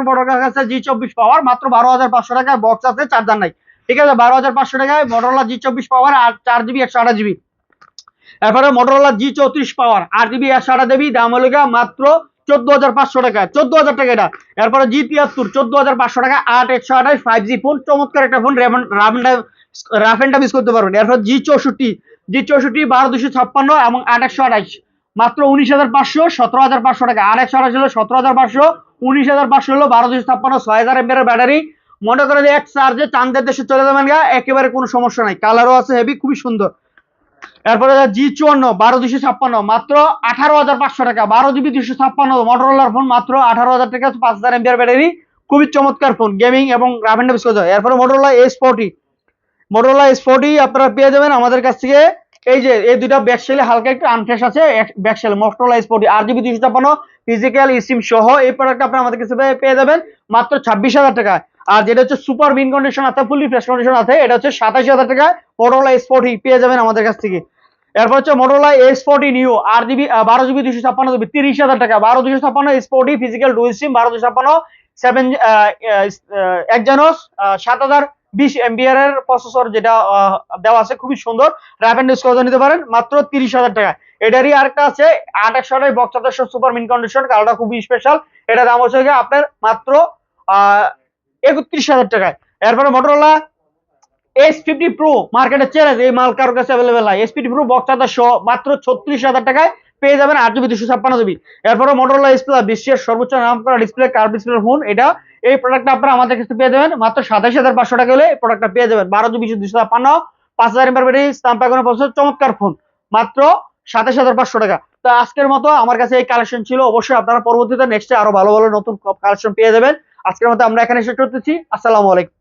পারেন মোটরলার কাছে জি চব্বিশ পাওয়ার মাত্র বারো হাজার পাঁচশো টাকায় বক্স আছে চার্জার নাই। ঠিক আছে, বারো হাজার পাঁচশো টাকায় মোটরলা জি চব্বিশ পাওয়ার আর চার জিবি একশো আঠাশ জিবি এরপরে মোটরলা জি চৌত্রিশ পাওয়ার আট জিবি একশো আঠাশ জিবি দাম হলো মাত্র চোদ্দ হাজার পাঁচশো টাকা, চোদ্দ হাজার টাকা এটা। এরপরে জি তিয়াত্তর, চোদ্দ হাজার পাঁচশো টাকা, আট একশো আঠাশ ফাইভ জি ফোন চমৎকার একটা phone rough and tough use করতে পারবেন। এরপর জি চৌষট্টি জি চৌষট্টি বারো দুশো ছাপ্পান্ন এবং আট একশো আঠাশ। মাত্র উনিশ হাজার পাঁচশো, সতেরো হাজার পাঁচশো টাকা আর একশো আঠাশ হলো সতেরো হাজার পাঁচশো উনিশ হাজার পাঁচশো হলো বারো দুশো ছাপ্পান্ন, ছয় হাজার এমপের ব্যাটারি। মনে করে যে এক চার্জে চান্দের দেশে চলে যাবেন গা, একেবারে কোনো সমস্যা নাই। কালারও আছে হেভি, খুবই সুন্দর। এরপরে জি চুয়ান্ন, বারো দুশো ছাপ্পান্ন, মাত্র আঠারো হাজার পাঁচশো টাকা। বারো জিবি দুশো ছাপ্পান্ন মোটরোলার ফোন মাত্র আঠারো হাজার টাকা, পাঁচ হাজার এমপিআর ব্যাটারি। খুবই চমৎকার ফোন গেমিং এবং রাফ এন্ড এরপরে Motorola S forty Motorola S forty আপনারা পেয়ে যাবেন আমাদের কাছ থেকে। এই যে, এই দুইটা ব্যাকসেলে হালকা একটু আনফ্রেশ আছে মোটরোলা এস ফোর্টি আর জিবি দুশো ছাপ্পান্ন ফিজিক্যাল স্টিম সহ এই প্রোডাক্ট আপনারা আমাদের কাছে পেয়ে- যাবেন মাত্র ছাব্বিশ হাজার টাকা আর যেটা হচ্ছে সুপার বিন কন্ডিশন আছে ফুলি ফ্রেশ কন্ডিশন আছে, এটা হচ্ছে সাতাশ হাজার টাকা মোটরোলা এস ফোর্টি পেয়ে যাবেন আমাদের কাছ থেকে। এরপর হচ্ছে মোটরোলা এস ফোর্টি নিউ আর জিবি বারো জিবি দুশো ছাপ্পান্ন জিবি তিরিশ হাজার টাকা বারো দুশো ছাপ্পান্ন S forty physical dual SIM বারো দুশো ছাপ্পান্ন সেভেন একজনস সাত হাজার বিশ এমবিআর এর প্রসেসর যেটা দেওয়া আছে, খুবই সুন্দর। র্যাপ ডিসকাউন্ট নিতে পারেন, মাত্র তিরিশ হাজার টাকা এটারই আরেকটা আছে, আট একশো আঠাশ বক্স আঠাশশো সুপার মিন কন্ডিশন কালারটা খুবই স্পেশাল এটা দাম হচ্ছে গিয়ে আপনার মাত্র একত্রিশ হাজার টাকায়। এরপরে মোটরোলা এস ফিফটি প্রো মার্কেটে চ্যালেঞ্জ এই মাল কারোর কাছে অ্যাভেলেবেল নাই। এস ফিফটি প্রো বক্স আঠাশশো মাত্র ছত্রিশ হাজার টাকায়। পেয়ে যাবেন আট জিবি দুশো ছাপ্পান্ন জিবি। এরপরে মোটরোলা ডিসপ্লে বিশ্বের সর্বোচ্চ নাম করা ডিসপ্লে কার্ভ ডিসপ্লে ফোন এটা, এই প্রোডাক্টটা আপনারা আমাদের কাছে পেয়ে যাবেন। মাত্র সাতাশ হাজার পাঁচশো টাকা হলে এই প্রোডাক্টটা পেয়ে যাবেন। বারো জিবি দুশো ছাপ্পান্ন, পাঁচ হাজার এমআর ব্যাটারি স্টাম্প এখনও চমৎকার ফোন মাত্র সাতাশ হাজার পাঁচশো টাকা। তো আজকের মতো আমার কাছে এই কালেকশন ছিল। অবশ্যই আপনারা পরবর্তীতে নেক্সটে আরও ভালো ভালো নতুন কালেকশন পেয়ে যাবেন। আজকের মতো আমরা এখানে শেষ করতেছি। আসসালামু আলাইকুম।